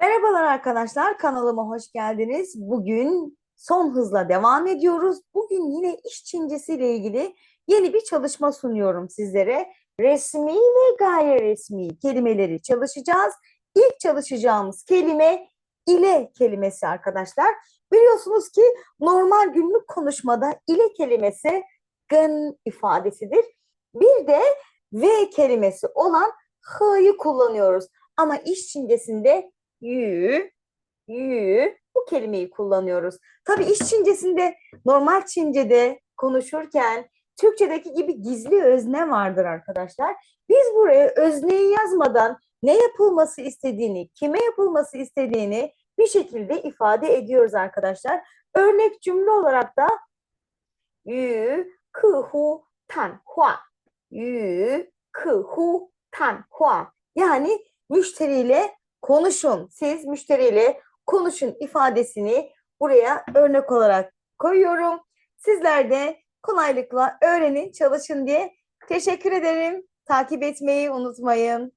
Merhabalar arkadaşlar, kanalıma hoş geldiniz. Bugün son hızla devam ediyoruz. Bugün yine iş çincesiyle ilgili yeni bir çalışma sunuyorum sizlere. Resmi ve gayri resmi kelimeleri çalışacağız. İlk çalışacağımız kelime ile kelimesi arkadaşlar. Biliyorsunuz ki normal günlük konuşmada ile kelimesi gın ifadesidir. Bir de ve kelimesi olan h'yı kullanıyoruz. Ama iş çincesinde yü, yü bu kelimeyi kullanıyoruz. Tabii iş Çincesinde normal Çince'de konuşurken Türkçedeki gibi gizli özne vardır arkadaşlar. Biz buraya özneyi yazmadan ne yapılması istediğini, kime yapılması istediğini bir şekilde ifade ediyoruz arkadaşlar. Örnek cümle olarak da yü kı hu tan hua yü kı hu tan hua yani müşteriyle konuşun. Siz müşteriyle konuşun ifadesini buraya örnek olarak koyuyorum. Sizler de kolaylıkla öğrenin, çalışın diye teşekkür ederim. Takip etmeyi unutmayın.